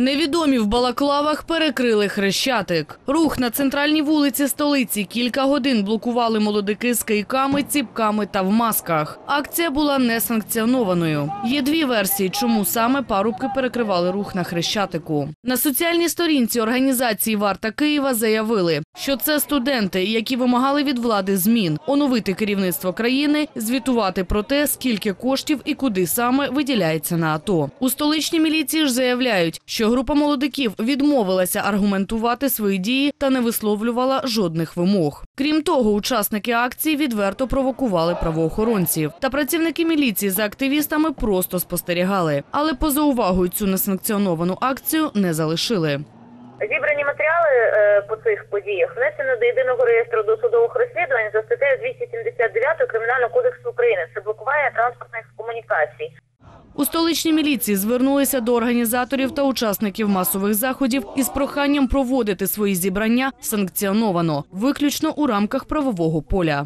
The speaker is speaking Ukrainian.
Невідомі в балаклавах перекрили хрещатик. Рух на центральній вулиці столиці кілька годин блокували молодики з кийками, ціпками та в масках. Акція була несанкціонованою. Є дві версії, чому саме парубки перекривали рух на хрещатику. На соціальній сторінці організації Варта Києва заявили, що це студенти, які вимагали від влади змін, оновити керівництво країни, звітувати про те, скільки коштів і куди саме виділяється на АТО. У столичній міліції ж заявляють, що група молодиків відмовилася аргументувати свої дії та не висловлювала жодних вимог. Крім того, учасники акції відверто провокували правоохоронців. Та працівники міліції за активістами просто спостерігали. Але поза увагою цю несанкціоновану акцію не залишили. Зібрані матеріали е, цих подіях внесено до єдиного реєстру досудових розслідувань за статтею 279 Кримінального кодексу України. Це блокування транспортних комунікацій. У столичній міліції звернулися до організаторів та учасників масових заходів із проханням проводити свої зібрання санкціоновано, виключно у рамках правового поля.